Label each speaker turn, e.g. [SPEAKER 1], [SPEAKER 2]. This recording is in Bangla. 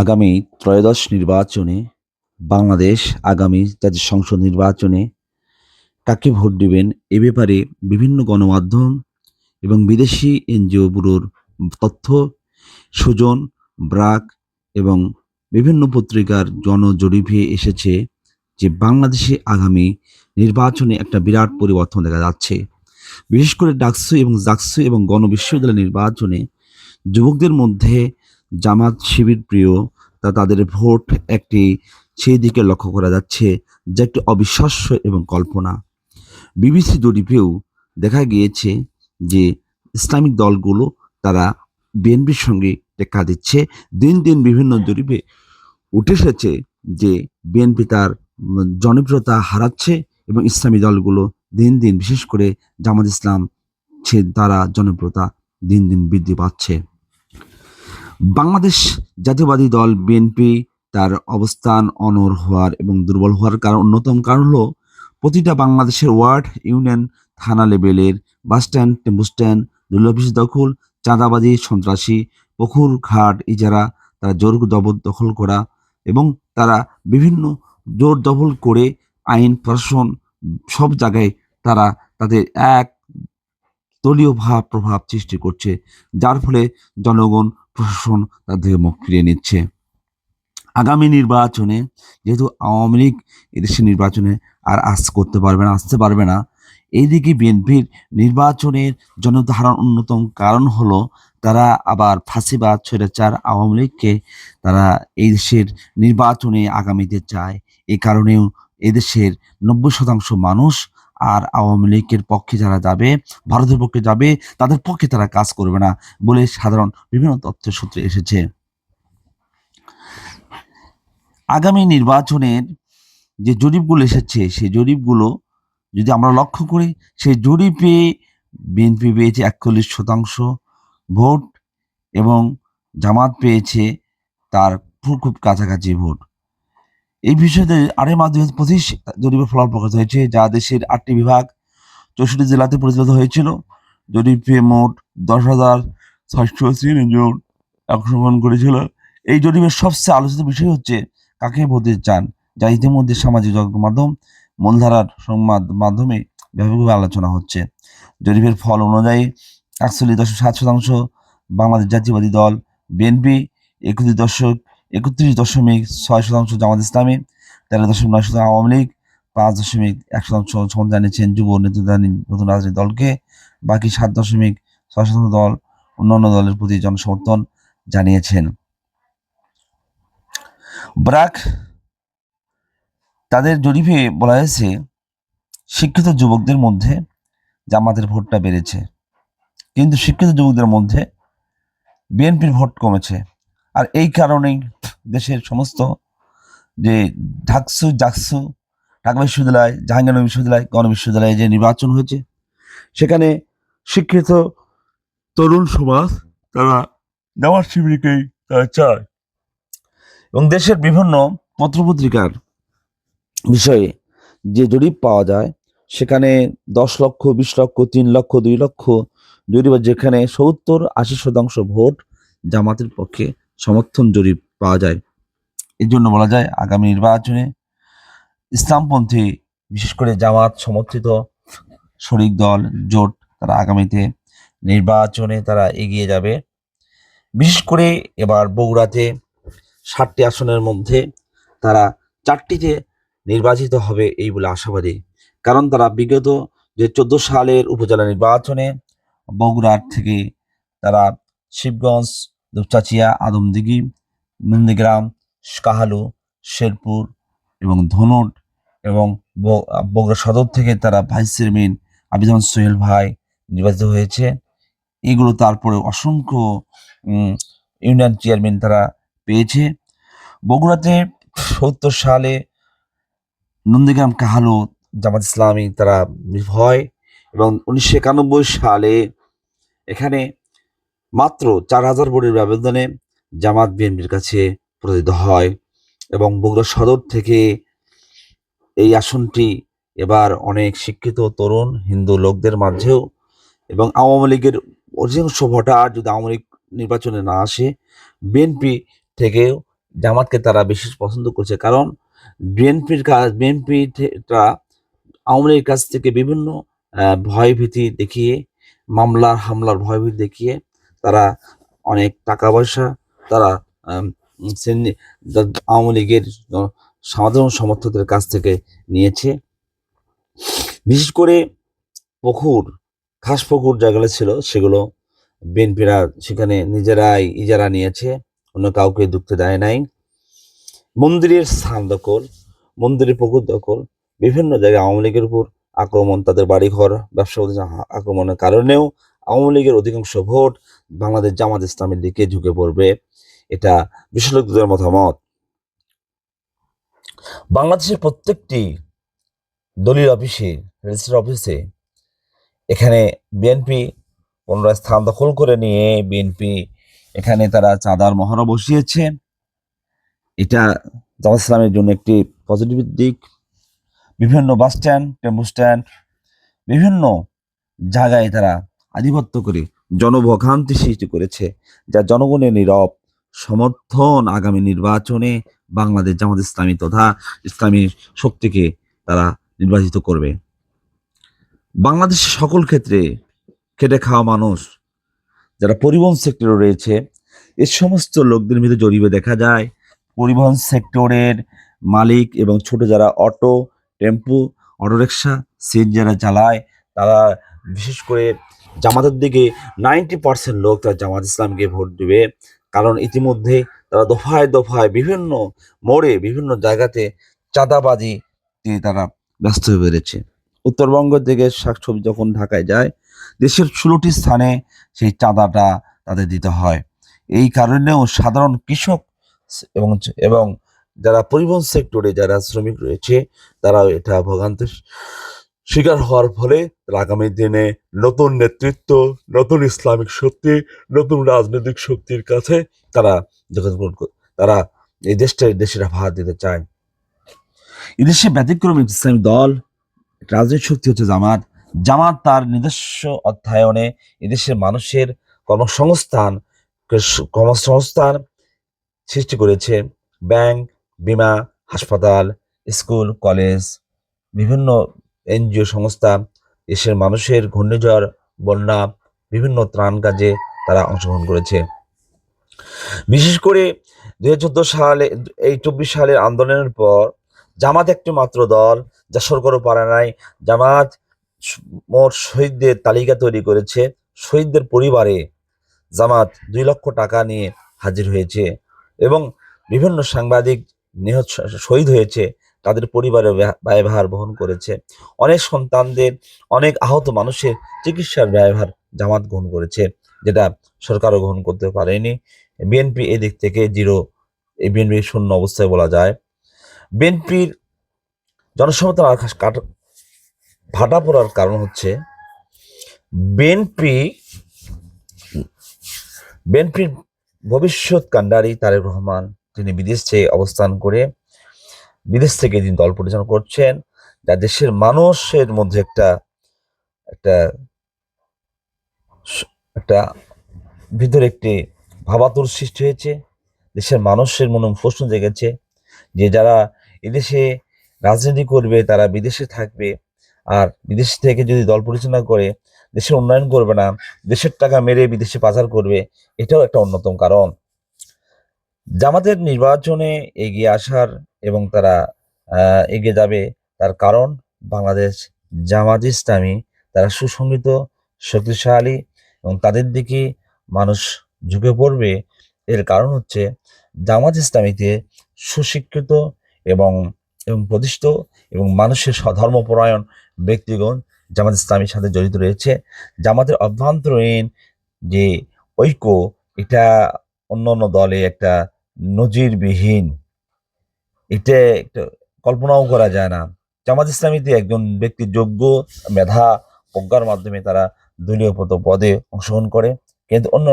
[SPEAKER 1] আগামী ত্রয়োদশ নির্বাচনে বাংলাদেশ আগামী জাতীয় সংসদ নির্বাচনে কাকে ভোট দিবেন এ ব্যাপারে বিভিন্ন গণমাধ্যম এবং বিদেশি এনজিও ব্যুরোর তথ্য, সুজন, ব্রাক এবং বিভিন্ন পত্রিকার জনজরিপে এসেছে যে বাংলাদেশে আগামী নির্বাচনে একটা বিরাট পরিবর্তন দেখা যাচ্ছে। বিশেষ করে ডাকসু এবং জাকসু এবং গণবিশ্ববিদ্যালয় নির্বাচনে যুবকদের মধ্যে জামাত শিবির প্রিয়, তা তাদের ভোট একটি সেই দিকে লক্ষ্য করা যাচ্ছে যা একটি অবিশ্বাস্য এবং কল্পনা। বিবিসি জরিপেও দেখা গিয়েছে যে ইসলামিক দলগুলো তারা বিএনপির সঙ্গে টেক্কা দিচ্ছে। দিন দিন বিভিন্ন জরিপে উঠে এসেছে যে বিএনপি তার জনপ্রিয়তা হারাচ্ছে এবং ইসলামী দলগুলো দিন দিন বিশেষ করে জামাত ইসলাম, সে দ্বারা জনপ্রিয়তা দিন দিন বৃদ্ধি পাচ্ছে। বাংলাদেশ জাতীয়বাদী দল বিএনপি তার অবস্থান অনর হওয়ার এবং দুর্বল হওয়ার কারণ, অন্যতম কারণ হলো প্রতিটা বাংলাদেশের ওয়ার্ড, ইউনিয়ন, থানা লেভেলের bus stand, tempo stand rail office দখল, চাঁদাবাজি, সন্ত্রাসী, পুকুর, ঘাট, ইজারা, তারা জোর দবল দখল করা এবং তারা বিভিন্ন জোর দখল করে আইন, প্রশাসন সব জায়গায় তারা তাদের এক দলীয় ভাব প্রভাব সৃষ্টি করছে, যার ফলে জনগণ প্রশাসন তাদের মুখ ফিরিয়ে নিচ্ছে। আগামী নির্বাচনে যেহেতু আওয়ামী লীগ এদেশের নির্বাচনে আর আস করতে পারবে না, আসতে পারবে না, এইদিকে বিএনপির নির্বাচনের জনধারণ অন্যতম কারণ হলো তারা আবার ফাঁসিবাদ, স্বৈরাচার আওয়ামী লীগকে তারা এই দেশের নির্বাচনে আগামীতে চায়। এই কারণেও এদেশের নব্বই শতাংশ মানুষ আর আওয়ামী লীগের পক্ষে যারা যাবে, ভারতের পক্ষে যাবে, তাদের পক্ষে তারা কাজ করবে না বলে সাধারণ বিভিন্ন তথ্যের সূত্রে এসেছে। আগামী নির্বাচনের যে জরিপগুলো এসেছে, সেই জরিপগুলো যদি আমরা লক্ষ্য করি, সেই জরিপে বিএনপি পেয়েছে একচল্লিশ শতাংশ ভোট এবং জামাত পেয়েছে তার খুব কাছাকাছি ভোট। এই বিষয়তে আড়াই মাস দুই হাজার পঁচিশ জরিপের ফলাফল প্রকাশ হয়েছে, যা দেশের আটটি বিভাগ চৌষট্টি জেলাতে পরিচালিত হয়েছিল। জরিপে মোট দশ হাজার ছয়শো জন অংশগ্রহণ করেছিল। এই জরিপের সবচেয়ে আলোচিত বিষয় হচ্ছে, কাকে ভোট চান? যা ইতিমধ্যে সামাজিক মাধ্যম মূলধারার সংবাদ মাধ্যমে ব্যাপকভাবে আলোচনা হচ্ছে। জরিপের ফল অনুযায়ী, একচল্লিশ দশমিক সাত শতাংশ বাংলাদেশ জাতীয়বাদী দল, বিএনপি একত্রিশ দশক একত্রিশ দশমিক ছয় শতাংশ জামাত ইসলামী, তেরো দশমিক নয় শতাংশ আওয়ামী লীগ, পাঁচ দশমিক এক শতাংশ সমর্থন জানিয়েছেন যুব নেতৃত্বাধীন নতুন রাজনৈতিক দলকে। বাকি সাত দশমিক ছয় শতাংশ দল অন্যান্য দলের প্রতি জনসমর্থন জানিয়েছেন। ব্রাক, তাদের জরিপে বলা হয়েছে, শিক্ষিত যুবকদের মধ্যে জামাতের ভোটটা বেড়েছে। কিন্তু শিক্ষিত যুবকদের মধ্যে বিএনপির ভোট কমেছে। আর এই কারণেই দেশের সমস্ত যে ঢাকসু, জাকসু, ঢাকা বিশ্ববিদ্যালয়, জাহাঙ্গীরনগর বিশ্ববিদ্যালয়, গণ বিশ্ববিদ্যালয়ে যে নির্বাচন হয়েছে, সেখানে শিক্ষিত তরুণ সমাজ তারা জামাত শিবিরকেই তারা চায়। এবং দেশের বিভিন্ন পত্রপত্রিকার বিষয়ে যে জরিপ পাওয়া যায়, সেখানে দশ লক্ষ, বিশ লক্ষ, তিন লক্ষ, দুই লক্ষ জরিপ, যেখানে সত্তর আশি শতাংশ ভোট জামাতের পক্ষে সমর্থন জরিপ পাওয়া যায়। এর জন্য বলা যায়, আগামী নির্বাচনে ইসলামপন্থী, বিশেষ করে জামাত সমর্থিত শরিক দল, জোট, তারা আগামীতে নির্বাচনে তারা এগিয়ে যাবে। বিশেষ করে এবার বগুড়াতে ষাটটি আসনের মধ্যে তারা চারটিতে নির্বাচিত হবে এই বলে আশাবাদী। কারণ তারা বিগত যে চোদ্দ সালের উপজেলা নির্বাচনে বগুড়ার থেকে তারা শিবগঞ্জ দুপচাচিয়া, আদমদিঘি, নন্দীগ্রাম, কাহালু, শেরপুর এবং ধনুট এবং বগুড়া সদর থেকে তারা ভাইস চেয়ারম্যান আবিদান সোহেল ভাই নির্বাচিত হয়েছে। এগুলো তারপরে অসংখ্য ইউনিয়ন চেয়ারম্যান তারা পেয়েছে। বগুড়াতে সত্তর সালে নন্দীগ্রাম, কাহালু, জামাত ইসলামী তারা হয় এবং উনিশশো একানব্বই সালে এখানে মাত্র চার হাজার ভোটের ব্যবধানে জামাত বিএনপির কাছে প্রতিনিধিত্ব হয় এবং বগুড়া সদর থেকে এই আসনটি এবার অনেক শিক্ষিত তরুণ, হিন্দু লোকদের মাঝেও এবং আওয়ামী লীগের অধিকাংশ ভোটার যদি আওয়ামী লীগ নির্বাচনে না আসে, বিএনপি থেকেও জামাতকে তারা বিশেষ পছন্দ করছে। কারণ বিএনপির কাজ বিএনপিটা আওয়ামী লীগের কাছ থেকে বিভিন্ন ভয়ভীতি দেখিয়ে, মামলার হামলার ভয়ভীতি দেখিয়ে তারা অনেক টাকা পয়সা তারা আওয়ামী লীগের সাধারণ সমর্থকদের কাছ থেকে নিয়েছে। বিশেষ করে পুকুর, খাস পুকুর যেগুলো ছিল সেগুলো বিএনপিরা সেখানে নিজেরাই ইজারা নিয়েছে, অন্য কাউকে ঢুকতে দেয় নাই। মন্দিরের স্থান দখল, মন্দিরের পুকুর দখল, বিভিন্ন জায়গায় আওয়ামী লীগের উপর আক্রমণ, তাদের বাড়িঘর ব্যবসা আক্রমণের কারণেও আওয়ামী লীগের অধিকাংশ ভোট বাংলাদেশ জামাত ইসলামের দিকে ঝুঁকে পড়বে। এটা বিশেষজ্ঞদের মতামত। বাংলাদেশের প্রত্যেকটি দলীয় অফিসে, রেজিস্ট্রার অফিসে এখানে বিএনপি পুনরায় স্থান দখল করে নিয়ে বিএনপি এখানে তারা চাঁদার মহড়া বসিয়েছে। এটা জামাত ইসলামের জন্য একটি পজিটিভ দিক। বিভিন্ন বাস স্ট্যান্ড টেম্পো স্ট্যান্ড বিভিন্ন জায়গায় তারা আধিপত্য করে, জনভোগান্তি সৃষ্টি করেছে, যা জনগণের নীরব সমর্থন আগামী নির্বাচনে বাংলাদেশ জামাত ইসলামী তথা ইসলামী শক্তিকে তারা নির্বাচিত করবে। বাংলাদেশের সকল ক্ষেত্রে খেটে খাওয়া মানুষ যারা পরিবহন সেক্টরে রয়েছে, এ সমস্ত লোকদের ভিতরে জড়িয়ে দেখা যায়। পরিবহন সেক্টরের মালিক এবং ছোট যারা অটো, টেম্পু অটোরিক্সা সিট যারা চালায়, তারা বিশেষ করে জামাতের দিকে নাইনটি পার্সেন্ট লোক তারা জামাত ইসলামকে ভোট দিবে। কারণ ইতিমধ্যে তারা দফায় দফায় বিভিন্ন মোড়ে, বিভিন্ন জায়গাতে চাঁদাবাজি তারা ব্যস্ত হয়ে বেড়েছে। উত্তরবঙ্গ থেকে শাকসবজি যখন ঢাকায় যায়, দেশের ষোলোটি স্থানে সেই চাঁদাটা তাদের দিতে হয়। এই কারণেও সাধারণ কৃষক এবং এবং যারা পরিবহন সেক্টরে যারা শ্রমিক রয়েছে তারা এটা ভোগান্তির শিকার হওয়ার ফলে আগামী দিনে নতুন নেতৃত্ব, নতুন ইসলামিক শক্তি, নতুন রাজনৈতিক শক্তির কাছে তারা তারা এই দেশটা দেশের ভাত দিতে চায়। এদেশে ব্যতিক্রম ইসলামিক দল, রাজনৈতিক শক্তি হচ্ছে জামাত। জামাত তার নিজস্ব অধ্যয়নে এদেশের মানুষের কর্মসংস্থান কর্মসংস্থান সৃষ্টি করেছে। ব্যাংক, বিমা, হাসপাতাল, স্কুল, কলেজ, বিভিন্ন এনজিও সংস্থা, দেশের মানুষের ঘূর্ণিঝড়, বন্যা, বিভিন্ন ত্রাণ কাজে তারা অংশগ্রহণ করেছে। বিশেষ করে দুই হাজার চোদ্দ সালে, এই চব্বিশ সালের আন্দোলনের পর জামাত একটি মাত্র দল, যা সরকারও পারে নাই জামাত মোট শহীদদের তালিকা তৈরি করেছে। শহীদদের পরিবারে জামাত দুই লক্ষ টাকা নিয়ে হাজির হয়েছে এবং বিভিন্ন সাংবাদিক নিহত শহীদ হয়েছে। তাদের পরিবারের ব্যা- ব্যয়ভার বহন করেছে। অনেক সন্তানদের, অনেক আহত মানুষের চিকিৎসার ব্যয়ভার জামাত গ্রহণ করেছে, যেটা সরকারও গ্রহণ করতে পারেনি। বিএনপি এদিক থেকে জিরো, এই বিএনপি শূন্য অবস্থায় বলা যায়। বিএনপির জনসমর্থন আকাশ কাটা ভাটা পড়ার কারণ হচ্ছে বিএনপি বিএনপির ভবিষ্যৎ কাণ্ডারি তারেক রহমান, তিনি বিদেশে অবস্থান করে বিদেশ থেকে তিনি দল পরিচালনা করছেন, যা দেশের মানুষের মধ্যে একটা একটা একটা ভিতরে একটি ভাবাতুর সৃষ্টি হয়েছে, দেশের মানুষের মনে প্রশ্ন জেগেছে যে যারা এদেশে রাজনীতি করবে, তারা বিদেশে থাকবে আর বিদেশ থেকে যদি দল পরিচালনা করে, দেশের উন্নয়ন করবে না, দেশের টাকা মেরে বিদেশে পাচার করবে, এটাও একটা অন্যতম কারণ। জামাতের নির্বাচনে এগিয়ে আসার এবং তারা এগিয়ে যাবে তার কারণ বাংলাদেশ জামাত ইসলামী। তারা সুসংগঠিত শক্তিশালী এবং তাদের দিকে মানুষ ঝুঁকে পড়বে। এর কারণ হচ্ছে জামাত ইসলামীতে সুশিক্ষিত এবং এবং প্রতিষ্ঠিত এবং মানুষের ধর্মপরায়ণ ব্যক্তিগণ জামাত ইসলামীর সাথে জড়িত রয়েছে। জামাতের অভ্যন্তরীণ যে ঐক্য, এটা অন্য অন্য দলে একটা নজিরবিহীন। এটা একটা কল্পনাও করা যায় না। জামাত ইসলামীতে একজন ব্যক্তি যোগ্য মেধা প্রজ্ঞার মাধ্যমে তারা দলীয় পদ, পদে অংশগ্রহণ করে। কিন্তু অন্য